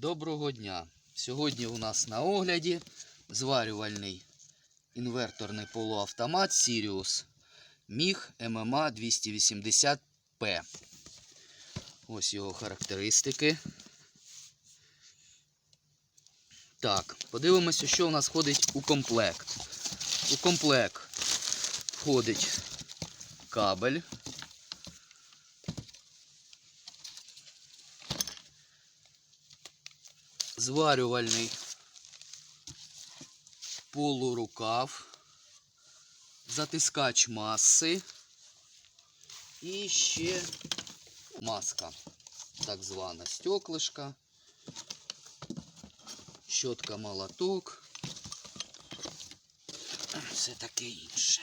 Доброго дня! Сьогодні у нас на огляді зварювальний інверторний полуавтомат Sirius MIG MMA 280P. Ось його характеристики. Так, подивимося, що у нас входить у комплект. У комплект входить кабель. Зварювальний полурукав, затискач маси і ще маска, так звана стеклишка, щотка молоток, все таке інше.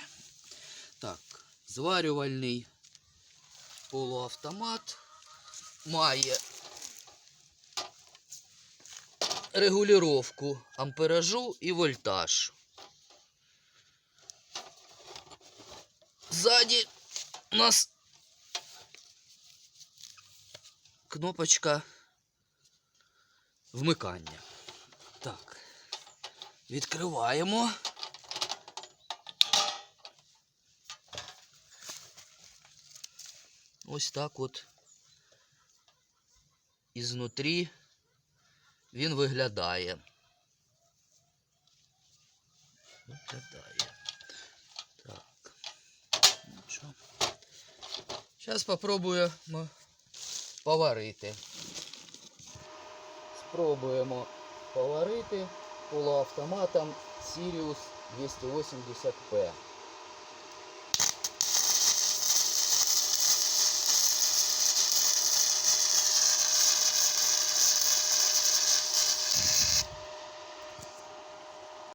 Так, зварювальний полуавтомат має регулировку амперажу і вольтаж. Ззаді у нас кнопочка вмикання. Так, відкриваємо. Ось так от ізнутрі він виглядає. Виглядає. Так. Нічого. Зараз спробуємо поварити. Спробуємо поварити полуавтоматом Sirius 280P.